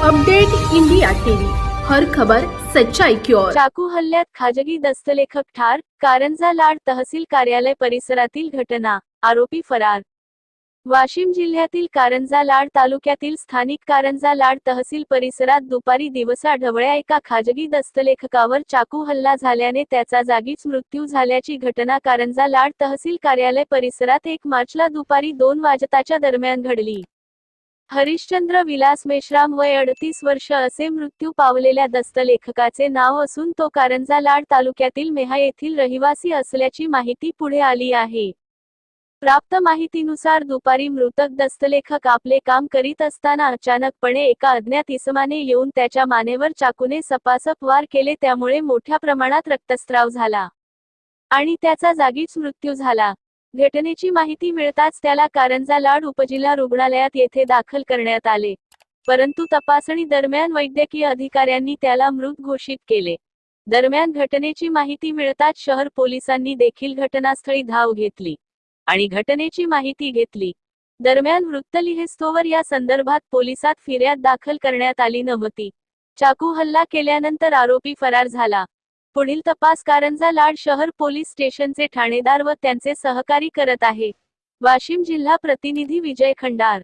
Update India TV. हर खबर सच्चाई की ओर. चाकू हल्ल्यात खाजगी दस्तलेखक ठार कारंजा लाड तहसील कार्यालय परिसरातील घटना आरोपी फरार. वाशिम जिल्ह्यातील कारंजा लाड तालुक्यातील स्थानिक कारंजा लाड तहसील परिसरात दुपारी दिवसा ढवळ्या एका खाजगी दस्तलेखकावर चाकू हल्ला झाल्याने त्याचा जागीच मृत्यू झाल्याची घटना कारंजा लाड तहसील कार्यालय परिसरात एक मार्चला दुपारी दोन वाजताच्या दरम्यान घडली. हरिश्चंद्र विलास मेश्राम वय अडतीस वर्ष असे मृत्यू पावलेल्या दस्तलेखकाचे नाव असून तो कारंजा लाड तालुक्यातील मेहा येथील रहिवासी असल्याची माहिती पुढे आली आहे. प्राप्त माहितीनुसार दुपारी मृतक दस्तलेखक आपले काम करीत असताना अचानकपणे एका अज्ञात इसमाने येऊन त्याच्या मानेवर चाकूने सपासप वार केले त्यामुळे मोठ्या प्रमाणात रक्तस्राव झाला आणि त्याचा जागीच मृत्यू झाला. घटनेची माहिती मिळताच त्याला कारंजा लाड उपजिल्हा रुग्णालयात येथे दाखल करण्यात आले. परंतु तपासणी दरम्यान वैद्यकीय अधिकाऱ्यांनी त्याला मृत घोषित केले. दरम्यान घटनेची माहिती मिळताच शहर पोलिसांनी देखील घटनास्थळी धाव घेतली. आणि घटनेची माहिती घेतली. दरम्यान वृत्तलिहेस्तोवर या संदर्भात पोलिसात फिर्याद दाखल करण्यात आली नव्हती. चाकू हल्ला केल्यानंतर आरोपी फरार झाला. पुढील तपास कारंजा लाड शहर पोलीस स्टेशनचे ठाणेदार व त्यांचे सहकारी करत आहे. वाशिम जिल्हा प्रतिनिधी विजय खंडार.